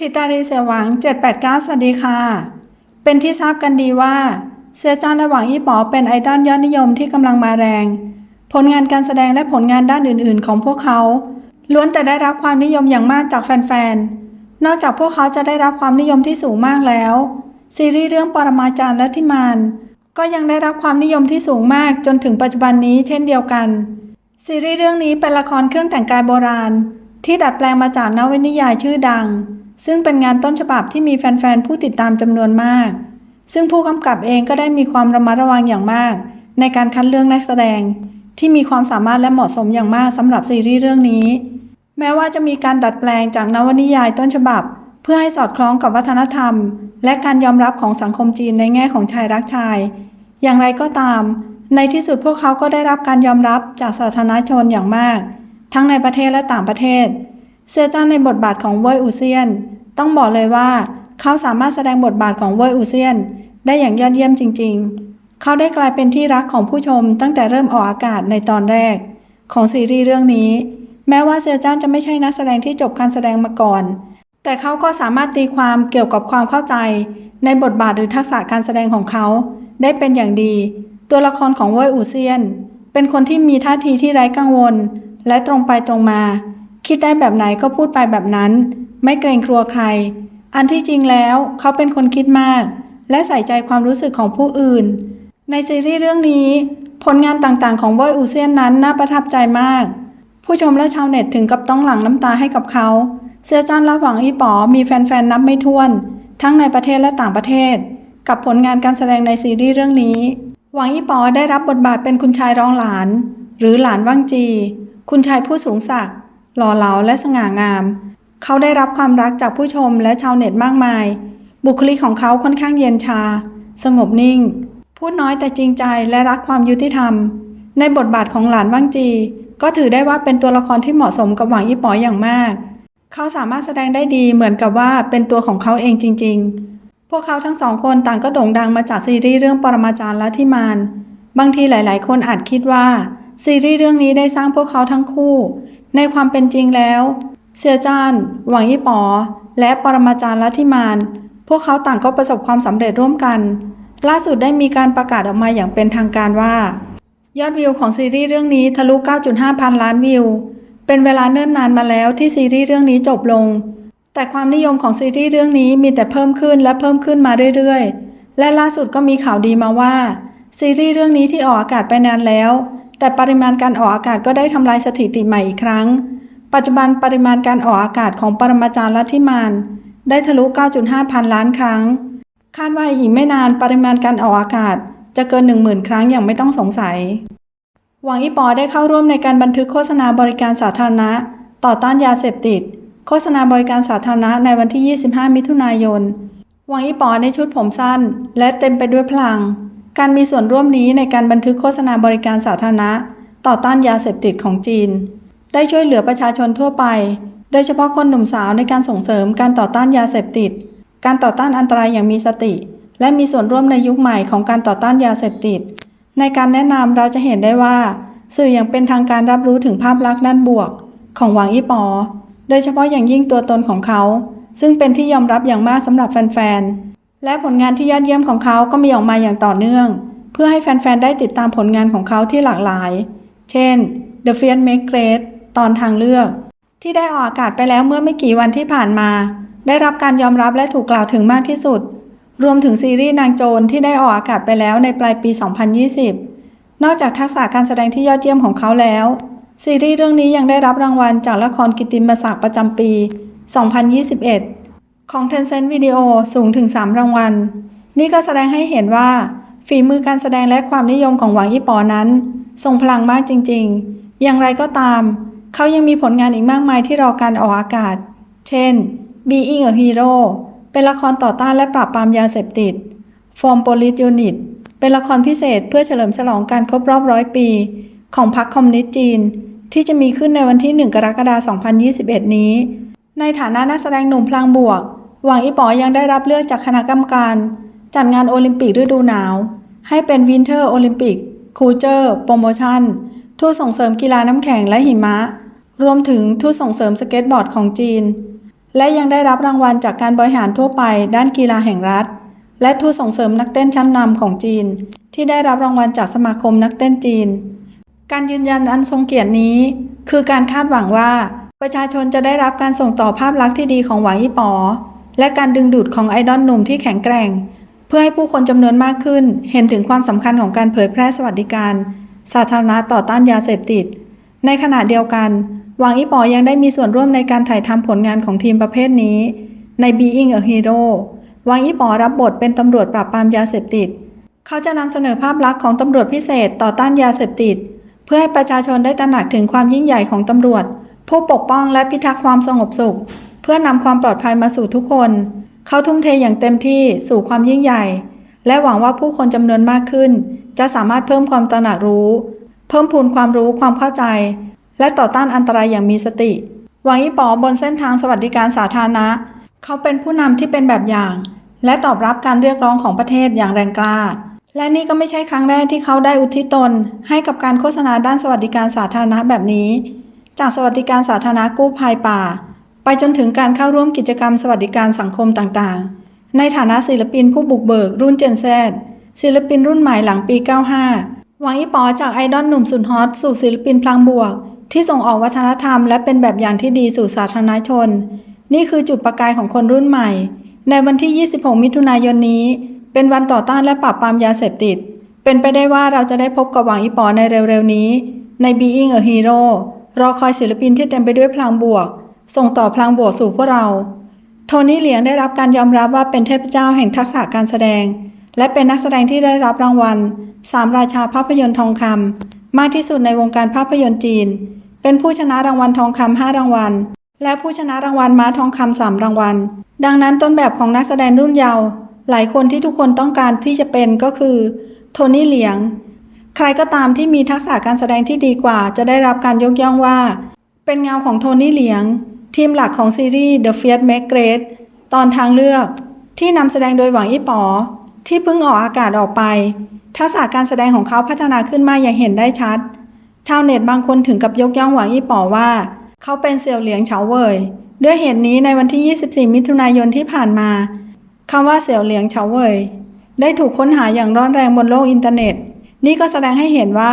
ทิตารีเสียหวัง 789 สวัสดีค่ะ เป็นที่ทราบกันดีว่า เสือจานและหวังอี้ป๋อเป็นไอดอลยอดนิยมที่กำลังมาแรง ผลงานการแสดงและผลงานด้านอื่น ๆ ของพวกเขา ล้วนแต่ได้รับความนิยมอย่างมากจากแฟน ๆ นอกจากพวกเขาจะได้รับความนิยมที่สูงมากแล้ว ซีรีส์เรื่องปรมาจารย์และทิมานก็ยังได้รับความนิยมที่สูงมากจนถึงปัจจุบันนี้เช่นเดียวกัน ซีรีส์เรื่องนี้เป็นละครเครื่องแต่งกายโบราณ ที่ดัดแปลงมาจากนวนิยายชื่อดัง ซึ่งเป็นงานต้นฉบับที่มีแฟนๆ ผู้ติดตามจำนวนมาก ซึ่งผู้กำกับเองก็ได้มีความระมัดระวังอย่างมาก ในการคัดเลือกนักแสดง ที่มีความสามารถและเหมาะสมอย่างมากสำหรับซีรีส์เรื่องนี้ แม้ว่าจะมีการดัดแปลงจากนวนิยายต้นฉบับ เพื่อให้สอดคล้องกับวัฒนธรรม และการยอมรับของสังคมจีนในแง่ของชายรักชาย อย่างไรก็ตาม ในที่สุดพวกเขาก็ได้รับการยอมรับจากสาธารณชนอย่างมาก ทั้งในประเทศและต่างประเทศ เสื้อจ้างในบทบาทของเว่ยอูเซียน ต้องบอกเลยว่า เขาสามารถแสดงบทบาทของเว่ยอูเซียน ได้อย่างยอดเยี่ยมจริง ๆ เขาได้กลายเป็นที่รักของผู้ชมตั้งแต่เริ่มออกอากาศในตอนแรก ของซีรีส์เรื่องนี้ แม้ว่าเซียจ้านจะไม่ใช่นักแสดงที่จบการแสดงมาก่อน แต่เขาก็สามารถตีความเกี่ยวกับความเข้าใจ ในบทบาทหรือทักษะการแสดงของเขา ได้เป็นอย่างดี ตัวละครของเว่ยอูเซียน เป็นคนที่มีท่าทีที่ไร้กังวล และตรงไปตรงมา คิดได้แบบไหนก็พูดไปแบบนั้น ไม่เกรงกลัวใคร อันที่จริงแล้วเขาเป็นคนคิดมาก และใส่ใจความรู้สึกของผู้อื่น ในซีรีส์เรื่องนี้ ผลงานต่างๆของเว่ยอูเซียนนั้นน่าประทับใจมาก ผู้ชมและชาวเน็ตถึงกับต้องหลั่งน้ำตาให้กับเขาเสื้อจ้านและหวังอีป๋อมีแฟนๆนับไม่ถ้วน ทั้งในประเทศและต่างประเทศ กับผลงานการแสดงในซีรีส์เรื่องนี้ หวังอีป๋อได้รับบทบาทเป็นคุณชายรองหลาน หรือหลานว่างจี คุณชายผู้สูงศักดิ์ หล่อเหลาและสง่างาม เขาได้รับความรักจากผู้ชมและชาวเน็ตมากมาย บุคลิกของเขาค่อนข้างเย็นชา สงบนิ่ง พูดน้อยแต่จริงใจและรักความยุติธรรม ในบทบาทของหลานว่างจี ก็ถือได้ว่าเป็นตัวละครที่เหมาะสมกับหวังอีป๋ออย่างมาก เขาสามารถแสดงได้ดีเหมือนกับว่าเป็นตัวของเขาเองจริง ๆ พวกเขาทั้งสองคนต่างก็โด่งดังมาจากซีรีส์เรื่องปรมาจารย์และที่มานบางทีหลาย ๆ คนอาจคิดว่าซีรีส์เรื่องนี้ได้สร้างพวกเขาทั้งคู่ ในความเป็นจริงแล้วเซียจาน หวังยี่ป๋อ และปรมาจารย์ละที่มาน พวกเขาต่างก็ประสบความสำเร็จร่วมกัน ล่าสุดได้มีการประกาศออกมาอย่างเป็นทางการว่า ยอดวิวของซีรีส์เรื่องนี้ทะลุ 9.5 พันล้านวิว เป็นเวลาเนิ่นนานมาแล้วที่ซีรีส์เรื่องนี้จบลง แต่ความนิยมของซีรีส์เรื่องนี้มีแต่เพิ่มขึ้นและเพิ่มขึ้นมาเรื่อยๆ และล่าสุดก็มีข่าวดีมาว่าซีรีส์เรื่องนี้ที่ออกอากาศไปนานแล้ว แต่ปริมาณการออกอากาศก็ได้ทำลายสถิติใหม่อีกครั้ง ปัจจุบันปริมาณการออกอากาศของปรมาจารย์ลัทธิมานได้ทะลุ 9.5 พันล้านครั้ง คาดว่าอีกไม่นานปริมาณการออกอากาศจะเกิน 10,000 ครั้งอย่างไม่ต้องสงสัย หวังอีปอได้เข้าร่วมในการบันทึกโฆษณาบริการสาธารณะ ต่อต้านยาเสพติด โฆษณาบริการสาธารณะในวันที่ 25 มิถุนายน หวังอีปอในชุดผมสั้น และเต็มไปด้วยพลัง การมีส่วนร่วมนี้ในการบันทึกโฆษณาบริการสาธารณะ ต่อต้านยาเสพติดของจีน ได้ช่วยเหลือประชาชนทั่วไป โดยเฉพาะคนหนุ่มสาวในการส่งเสริมการต่อต้านยาเสพติด การต่อต้านอันตรายอย่างมีสติ และมีส่วนร่วมในยุคใหม่ของการต่อต้านยาเสพติด ในการแนะนำเราจะเห็นได้ว่า สื่ออย่างเป็นทางการรับรู้ถึงภาพลักษณ์ด้านบวก ของหวังอี้ปอ โดยเฉพาะอย่างยิ่งตัวตนของเขา ซึ่งเป็นที่ยอมรับอย่างมากสำหรับแฟนๆ และผลงานที่ยอดเยี่ยมของเขาก็มีออกมาอย่างต่อเนื่อง เพื่อให้แฟน ๆ ได้ติดตามผลงานของเขาที่หลากหลาย เช่น The Fear Make Great ตอนทางเลือก ที่ได้ออกอากาศไปแล้วเมื่อไม่กี่วันที่ผ่านมา ได้รับการยอมรับและถูกกล่าวถึงมากที่สุด รวมถึงซีรีส์นางโจรที่ได้ออกอากาศไปแล้วในปลายปี 2020 นอกจากทักษะการแสดงที่ยอดเยี่ยมของเขาแล้ว ซีรีส์เรื่องนี้ยังได้รับรางวัลจากละครกิตติมศักดิ์ประจำปี 2021 ของ Tencent Video สูงถึง 3 รางวัล นี่ก็แสดงให้เห็นว่า ฝีมือการแสดงและความนิยมของหวังอี้ปอนั้นทรงพลังมากจริง ๆ อย่างไรก็ตาม เขายังมีผลงานอีกมากมายที่รอการออกอากาศ เช่น Being a Hero เป็นละครต่อต้านและปราบปรามยาเสพติด Form Police Unit เป็นละครพิเศษเพื่อเฉลิมฉลองการครบรอบร้อยปี ของพรรคคอมมิวนิสต์จีน ที่จะมีขึ้นในวันที่ 1 กรกฎาคม 2021 นี้ ในฐานะนักแสดงหนุ่มพลางบวก หวังอีป๋อยังได้รับเลือกจากคณะกรรมการ จัดงานโอลิมปิกฤดูหนาว ให้เป็นวินเทอร์โอลิมปิกคูเจอร์โปรโมชั่นทูตส่งเสริมกีฬาน้ำแข็งและหิมะ รวมถึงทูตส่งเสริมสเก็ตบอร์ดของจีน และยังได้รับรางวัลจากการบริหารทั่วไปด้านกีฬาแห่งรัฐ และทูตส่งเสริมนักเต้นชั้นนำของจีน ที่ได้รับรางวัลจากสมาคมนักเต้นจีน การยืนยันอันทรงเกียรตินี้ คือการคาดหวังว่า ประชาชนจะได้รับการส่งต่อภาพลักษณ์ที่ดีของหวังอี้ป๋อ และการดึงดูดของไอดอลหนุ่มที่แข็งแกร่ง เพื่อให้ผู้คนจำนวนมากขึ้น เห็นถึงความสำคัญของการเผยแพร่สวัสดิการ สาธารณะต่อต้านยาเสพติด ในขณะเดียวกัน หวังอีปอยังได้มีส่วนร่วมในการถ่ายทำผลงานของทีมประเภทนี้ ใน Being a Hero หวังอีปอรับบทเป็นตำรวจปราบปรามยาเสพติด เขาจะนำเสนอภาพลักษณ์ของตำรวจพิเศษต่อต้านยาเสพติด เพื่อให้ประชาชนได้ตระหนักถึงความยิ่งใหญ่ของตำรวจ ผู้ปกป้องและพิทักษ์ความสงบสุข เพื่อนำความปลอดภัยมาสู่ทุกคน เขาทุ่มเทอย่างเต็มที่สู่ความยิ่งใหญ่ และหวังว่าผู้คนจำนวนมากขึ้น จะสามารถเพิ่มความตระหนักรู้ เพิ่มพูนความรู้ความเข้าใจ และต่อต้านอันตรายอย่างมีสติ หวังอีป๋อบนเส้นทางสวัสดิการสาธารณะ เขาเป็นผู้นำที่เป็นแบบอย่าง และตอบรับการเรียกร้องของประเทศอย่างแรงกล้าและนี่ก็ไม่ใช่ครั้งแรกที่เขาได้อุทิศตน ให้กับการโฆษณาด้านสวัสดิการสาธารณะแบบนี้ จากสวัสดิการสาธารณะกู้ภัยป่า ไปจนถึงการเข้าร่วมกิจกรรมสวัสดิการสังคมต่างๆ ในฐานะศิลปินผู้บุกเบิกรุ่นเจนแซศิลปินรุ่นใหม่หลังปี 95 หวังอีปอจากไอดอลหนุ่มสุดฮอตสู่ศิลปินพลังบวก ที่ส่งออกวัฒนธรรมและเป็นแบบอย่างที่ดีสู่สาธารณชน นี่คือจุดประกายของคนรุ่นใหม่ ในวันที่ 26 มิถุนายนนี้ เป็นวันต่อต้านและปราบปรามยาเสพติด เป็นไปได้ว่าเราจะได้พบกับหวังอีปอในเร็วๆนี้ ใน Being a Hero รอคอยศิลปินที่เต็มไปด้วยพลังบวก ส่งต่อพลังบวกสู่พวกเรา โทนี่เหลียงได้รับการยอมรับว่าเป็นเทพเจ้าแห่งทักษะการแสดง และเป็นนักแสดงที่ได้รับรางวัลสามราชาภาพยนตร์ทองคำมากที่สุดในวงการภาพยนตร์จีน เป็นผู้ชนะรางวัลทองคำห้ารางวัล และผู้ชนะรางวัลม้าทองคำสามรางวัล ดังนั้นต้นแบบของนักแสดงรุ่นเยาว์หลายคนที่ทุกคนต้องการที่จะเป็นก็คือโทนี่เหลียง ใครก็ตามที่มีทักษะการแสดงที่ดีกว่า จะได้รับการยกย่องว่า เป็นเงาของโทนี่เหลียง ทีมหลักของซีรีส์ The Fear Make Great ตอนทางเลือกที่นำแสดงโดยหวังอี้ป๋อที่เพิ่งออกอากาศออกไป ทักษะการแสดงของเขาพัฒนาขึ้นมาอย่างเห็นได้ชัด ชาวเน็ตบางคนถึงกับยกย่องหวังอี้ป๋อว่า เขาเป็นเสี่ยวเหลียงเฉาเว่ยด้วยเหตุนี้ในวันที่ 24 มิถุนายนที่ผ่านมาคำว่าเสี่ยวเหลียงเฉาเว่ยได้ถูกค้นหาอย่างร้อนแรงบนโลกอินเทอร์เน็ต นี่ก็แสดงให้เห็นว่า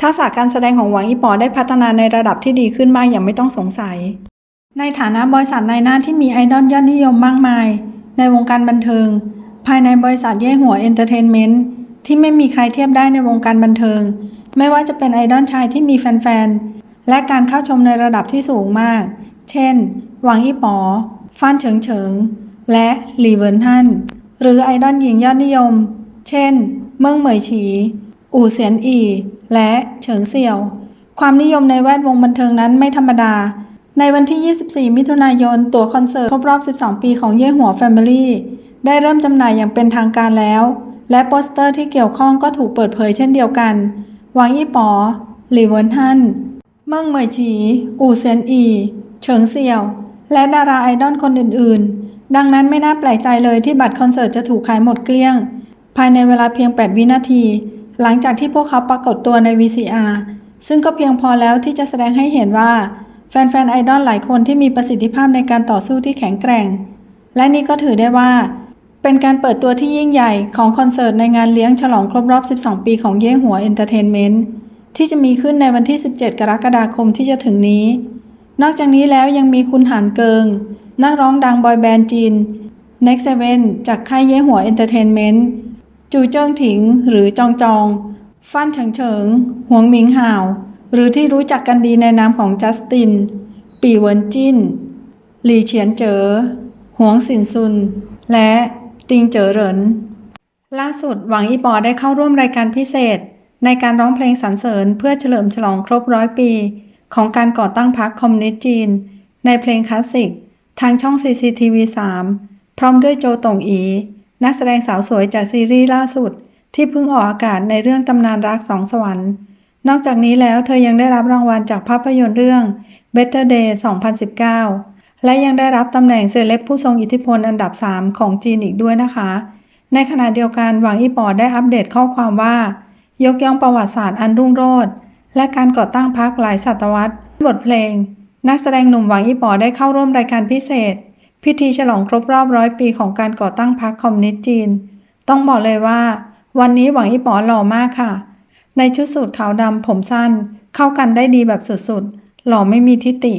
ทักษะการแสดงของหวังอีป๋อได้พัฒนาในระดับที่ดีขึ้นมากอย่างไม่ต้องสงสัย ในฐานะบริษัทในหน้าที่มีไอดอลยอดนิยมมากมาย ในวงการบันเทิง ภายในบริษัทเย่หัวเอนเตอร์เทนเมนต์ที่ไม่มีใครเทียบได้ในวงการบันเทิง ไม่ว่าจะเป็นไอดอลชายที่มีแฟนๆ และการเข้าชมในระดับที่สูงมาก เช่น หวังอี้ป๋อฟานเฉิงเฉิง และหลีเวินฮั่น หรือไอดอลหญิงยอดนิยม เช่น เมิ่งเหมยฉี อู่เสียนอี และเฉิงเสี่ยว ความนิยมในแวดวงบันเทิงนั้นไม่ธรรมดา ในวันที่ 24 มิถุนายน ตั๋วคอนเสิร์ตครบรอบ 12 ปีของเย่หัวแฟมิลี่ได้เริ่มจำหน่ายอย่างเป็นทางการแล้ว และโปสเตอร์ที่เกี่ยวข้องก็ถูกเปิดเผยเช่นเดียวกัน หวังอี้ป๋อ หลี่เวินฮั่น เมิ่งเหมยฉีอู่เซียนอี เฉิงเสี่ยว และดาราไอดอลคนอื่น ๆ ดังนั้นไม่น่าแปลกใจเลยที่บัตรคอนเสิร์ตจะถูกขายหมดเกลี้ยง ภายในเวลาเพียง 8 วินาที หลังจากที่พวกเขาปรากฏตัวใน VCR ซึ่งก็เพียงพอแล้วที่จะแสดงให้เห็นว่า แฟนๆไอดอลหลายคนที่มีประสิทธิภาพในการต่อสู้ที่แข็งแกร่ง และนี่ก็ถือได้ว่า เป็นการเปิดตัวที่ยิ่งใหญ่ของคอนเสิร์ตในงานเลี้ยงฉลองครบรอบ 12 ปีของเย่หัวเอนเตอร์เทนเมนต์ที่จะมีขึ้นในวันที่ 17 กรกฎาคมที่จะถึงนี้ นอกจากนี้แล้วยังมีคุณหานเกิง นักร้องดังบอยแบนด์จีน Next Seven จากค่ายเย่หัวเอนเตอร์เทนเมนต์จูเจิ้งถิงหรือจองจอง ฟันเฉิงเฉิงหวงหมิงห่าว หรือที่รู้จักกันดีในนามของจัสติน ปีเวินจินหลีเฉียนเจ๋อหวงสินซุน และติงเจ๋อเหริน ล่าสุดหวังอีปอได้เข้าร่วมรายการพิเศษ ในการร้องเพลงสรรเสริญเพื่อเฉลิมฉลองครบร้อยปี ของการก่อตั้งพรรคคอมมิวนิสต์จีน ในเพลงคลาสสิก ทางช่อง CCTV 3 พร้อมด้วยโจตงอี นักแสดงสาวสวยจากซีรีส์ล่าสุด ที่เพิ่งออกอากาศในเรื่องตำนานรักสองสวรรค์ นอกจากนี้แล้วเธอยังได้รับรางวัลจากภาพยนตร์เรื่อง Better Day 2019 และยังได้รับตำแหน่งเซเลบผู้ทรงอิทธิพลอันดับ 3 ของจีนอีกด้วยนะคะ ในขณะเดียวกันหวังอีปอได้อัปเดตข้อความว่า ยกย่องประวัติศาสตร์อันรุ่งโรจน์และการก่อตั้งพรรคหลายศตวรรษบทเพลง นักแสดงหนุ่มหวังอีปอได้เข้าร่วมรายการพิเศษ พิธีฉลองครบรอบร้อยปีของการก่อตั้งพรรคคอมมิวนิสต์จีน ต้องบอกเลยว่า วันนี้หวังอีป๋อหล่อมากค่ะ ในชุดสูทขาวดำผมสั้น เข้ากันได้ดีแบบสุดๆ หล่อไม่มีทิฏฐิ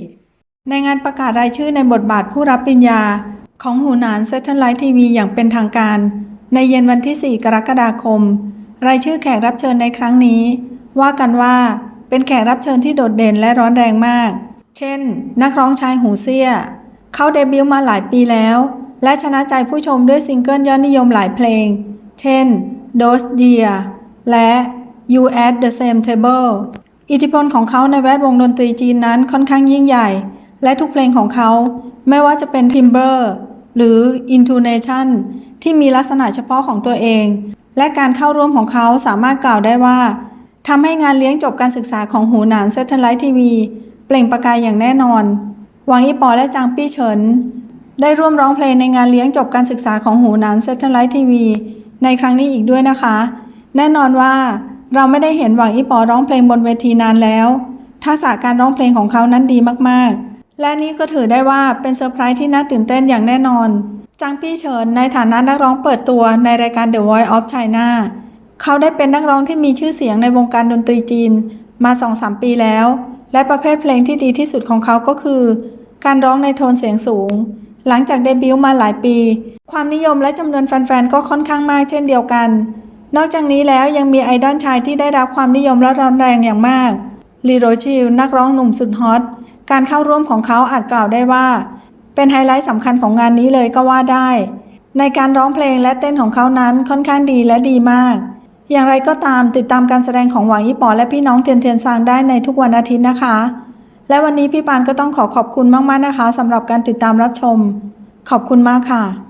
ในงานประกาศรายชื่อในบทบาทผู้รับปริญญา ของหูหนานเซทไลท์ทีวีอย่างเป็นทางการ ในเย็นวันที่ 4 กรกฎาคม รายชื่อแขกรับเชิญในครั้งนี้ ว่ากันว่าเป็นแขกรับเชิญที่โดดเด่นและร้อนแรงมาก เช่น นักร้องชายหูเซียเขาเดบิวต์มาหลายปีแล้ว และชนะใจผู้ชมด้วยซิงเกิลยอดนิยมหลายเพลง เช่น Those Year และ You at the Same Table อิทธิพลของเขาในแวดวงดนตรีจีนนั้นค่อนข้างยิ่งใหญ่ และทุกเพลงของเขา ไม่ว่าจะเป็น Timber หรือ Intonation ที่มีลักษณะเฉพาะของตัวเอง และการเข้าร่วมของเขาสามารถกล่าวได้ว่าทำให้งานเลี้ยงจบการศึกษาของหูหนานเซทไลท์ทีวีเปล่งประกายอย่างแน่นอนหวังอีปอและจางปี้เฉิน ได้ร่วมร้องเพลงในงานเลี้ยงจบการศึกษาของหูหนานเซทไลท์ทีวีในครั้งนี้อีกด้วยนะคะ แน่นอนว่า เราไม่ได้เห็นหวังอีปอร้องเพลงบนเวทีนานแล้ว ทักษะการร้องเพลงของเขานั้นดีมากๆ และนี่ก็ถือได้ว่าเป็นเซอร์ไพรส์ที่น่าตื่นเต้นอย่างแน่นอนจางปี้เฉินในฐานะนักร้องเปิดตัวในรายการ The Voice of China เขาได้เป็นนักร้องที่มีชื่อเสียงในวงการดนตรีจีนมา2-3ปีแล้ว และประเภทเพลงที่ดีที่สุดของเขาก็คือ การร้องในโทนเสียงสูง หลังจากเดบิวต์มาหลายปี ความนิยมและจำนวนแฟนๆ ก็ค่อนข้างมากเช่นเดียวกัน นอกจากนี้แล้วยังมีไอดอลชายที่ได้รับความนิยมและร้อนแรงอย่างมากลีโรชิลนักร้องหนุ่มสุดฮอต การเข้าร่วมของเขาอาจกล่าวได้ว่า เป็นไฮไลท์สำคัญของงานนี้เลยก็ว่าได้ ในการร้องเพลงและเต้นของเขานั้นค่อนข้างดีและดีมาก อย่างไรก็ตามติดตามการแสดงของหวังยี่ปอและพี่น้องเทียนเทียนซางได้ในทุกวันอาทิตย์นะคะ และวันนี้พี่ปานก็ต้องขอขอบคุณมากๆนะคะสำหรับการติดตามรับชม ขอบคุณมากค่ะ